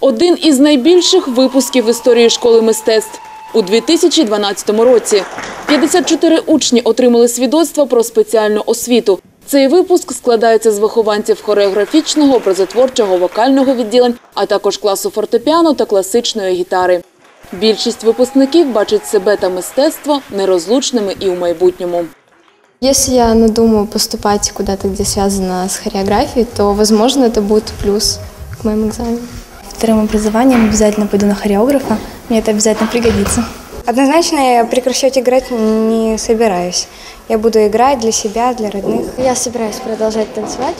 Один із найбільших випусків в історії школи мистецтв у 2012 році. 54 учні отримали свідоцтво про спеціальну освіту. Цей випуск складається з вихованців хореографічного, образотворчого, вокального відділень, а також класу фортепіано та класичної гітари. Більшість випускників бачить себе та мистецтво нерозлучними і у майбутньому. Если я надумаю поступать куда-то, где связано с хореографией, то, возможно, это будет плюс к моим экзаменам. Вторым образованием обязательно пойду на хореографа. Мне это обязательно пригодится. Однозначно я прекращать играть не собираюсь. Я буду играть для себя, для родных. Я собираюсь продолжать танцевать.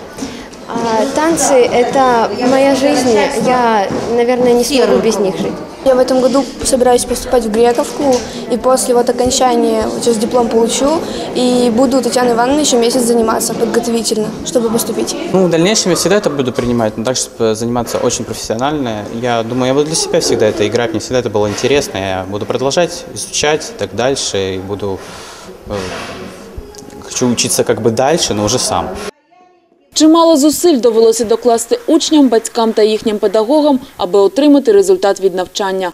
А танцы – это моя жизнь. Я, наверное, не смогу без них жить. Я в этом году собираюсь поступать в Грековку, и после вот окончания вот сейчас диплом получу, и буду у Татьяны Ивановны еще месяц заниматься подготовительно, чтобы поступить. Ну, в дальнейшем я всегда это буду принимать, но так, чтобы заниматься очень профессионально. Я думаю, я буду для себя всегда это играть, мне всегда это было интересно. Я буду продолжать изучать и так дальше, и буду... э, хочу учиться как бы дальше, но уже сам. Чимало зусиль довелося докласти учням, батькам та їхнім педагогам, аби отримати результат від навчання.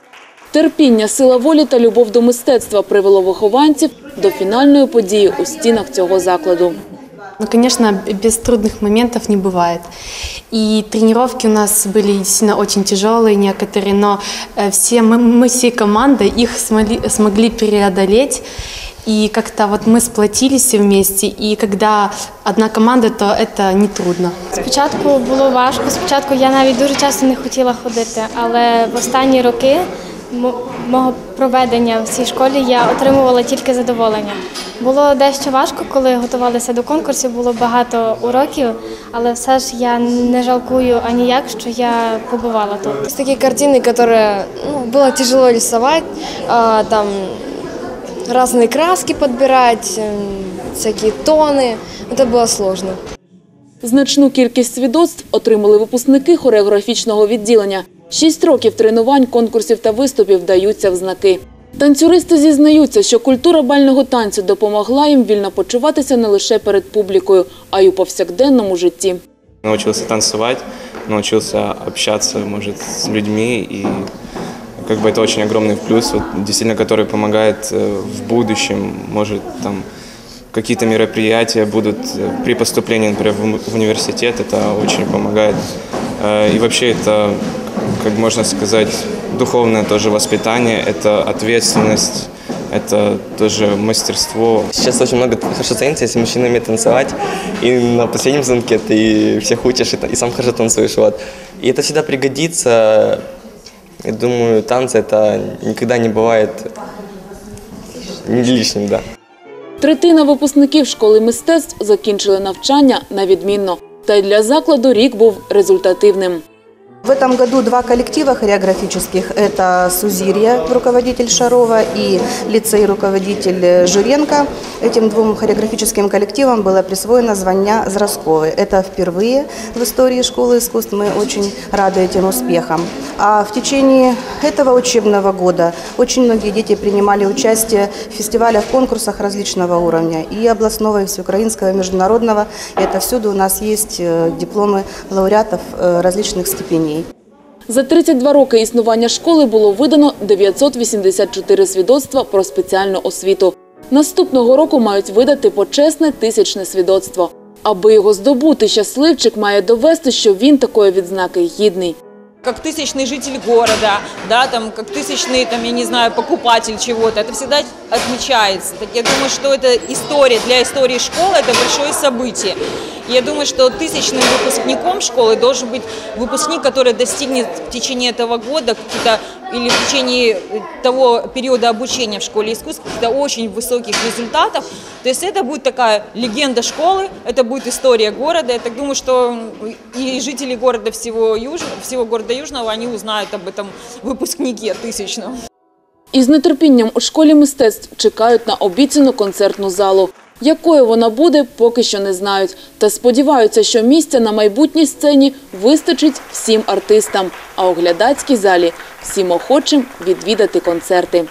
Терпіння, сила волі та любов до мистецтва привело вихованців до фінальної події у стінах цього закладу. Ну, конечно, без трудных моментов не бывает. И тренировки у нас были действительно очень тяжелые некоторые, но э, все, мы, мы всей командой их смогли, смогли преодолеть. И как-то вот мы сплотились все вместе, и когда одна команда, то это не трудно. Спочатку було важко. Спочатку я навіть дуже часто не хотіла ходити, але в останні роки мо- мого проведення в цій школі я отримувала тільки задоволення. Було дещо важко, коли готувалися до конкурсів, було багато уроків, але все ж я не жалкую аніяк, що я побувала тут. Есть такие картины, которые ну, было тяжело рисовать, а, там разные краски подбирать, м, всякие тоны. Это было сложно. Значну кількість свідоцтв отримали випускники хореографічного відділення. Шість років тренувань, конкурсів та виступів даються в знаки. Танцюристи зізнаються, що культура бального танцю допомогла їм вільно почуватися не лише перед публікою, а й у повсякденному житті. научился танцевать, научился общаться, может, с людьми, и Как бы это очень огромный плюс, вот, действительно, который помогает э, в будущем, может, там, какие-то мероприятия будут э, при поступлении, например, в университет, это очень помогает. Э, И вообще это, как можно сказать, духовное тоже воспитание, это ответственность, это тоже мастерство, Сейчас очень много хорошо ценится, если мужчина умеет танцевать. И на последнем звонке ты всех учишь, и, и сам хорошо танцуешь. Вот. И это всегда пригодится. Я думаю, танцы это никогда не бывает не лишним, да. Третина випускників школи мистецтв закінчили навчання на відмінно. Та й для закладу рік був результативним. В этом году два коллектива хореографических. Это Сузирья, руководитель Шарова, и лицей, руководитель Журенко. Этим двум хореографическим коллективам было присвоено звание Зразковой. Это впервые в истории школы искусств. Мы очень рады этим успехам. А в течение этого учебного года очень многие дети принимали участие в фестивалях, конкурсах различного уровня. И областного, и всеукраинского, и международного. И это всюду у нас есть э, дипломы лауреатов э, различных степеней. За 32 роки існування школи було видано 984 свідоцтва про спеціальну освіту. Наступного року мають видати почесне тисячне свідоцтво. Аби його здобути, щасливчик має довести, що він такої відзнаки гідний. как тысячный житель города, да, там, как тысячный, там, я не знаю, покупатель чего-то. Это всегда отмечается. Так я думаю, что это история, для истории школы это большое событие. Я думаю, что тысячным выпускником школы должен быть выпускник, который достигнет в течение этого года какие-то или в течение того периода обучения в школе искусств каких-то очень высоких результатов. То есть это будет такая легенда школы, это будет история города. Я так думаю, что и жители города всего, Юж... всего города Южного, они узнают об этом выпускнике тысячном. Із нетерпінням у школі мистецтв чекають на обіцяну концертну залу. Якою вона буде, поки що не знають. Та сподіваються, що місця на майбутній сцені вистачить всім артистам, а у глядацькій залі всім охочим відвідати концерти.